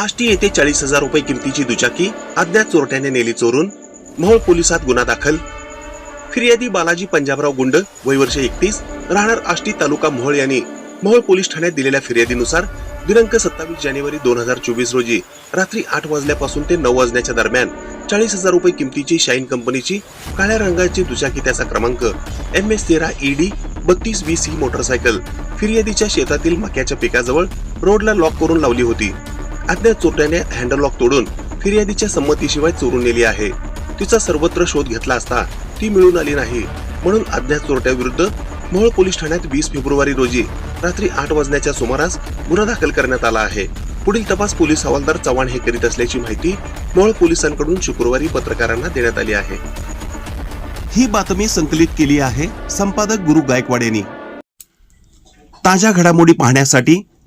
आष्टी येथे चाळीस हजार रुपये किमतीची दुचाकी अज्ञात चोरट्याने नेली चोरून. मोहोळ पोलिसात गुन्हा दाखल. फिर्यादी बालाजी पंजाबराव गुंड वय वर्ष एकतीस राहणार आष्टी तालुका मोहोळ यांनी मोहोळ पोलीस ठाण्यात दिलेल्या फिर्यादीनुसार दिनांक सत्तावीस जानेवारी दोन हजार चोवीस रोजी रात्री आठ वाजल्यापासून ते नऊ वाजण्याच्या दरम्यान चाळीस हजार रुपये किमतीची शाईन कंपनीची काळ्या रंगाची दुचाकी त्याचा क्रमांक एम एस तेरा ईडी बत्तीस वीस ही मोटरसायकल फिर्यादीच्या शेतातील मक्याच्या पिकाजवळ रोडला लॉक करून लावली होती. अज्ञात चोरट्याने हँडल लॉक तोडून फिर्यादीच्या संमतीशिवाय चोरून नेली आहे. तिचा सर्वत्र शोध घेतला असता ती मिळून आली नाही. म्हणून अज्ञात चोरट्याविरुद्ध मोहोळ पोलीस ठाण्यात वीस फेब्रुवारी रोजी रात्री आठ वाजण्याच्या सुमारास गुन्हा दाखल करण्यात आला आहे. पुढील तपास पोलीस हवालदार चव्हाण हे करीत असल्याची माहिती मोहोळ पोलिसांकडून शुक्रवारी पत्रकारांना देण्यात आली आहे. ही बातमी संकलित केली आहे संपादक गुरु गायकवाड यांनी. ताज्या घडामोडी पाहण्यासाठी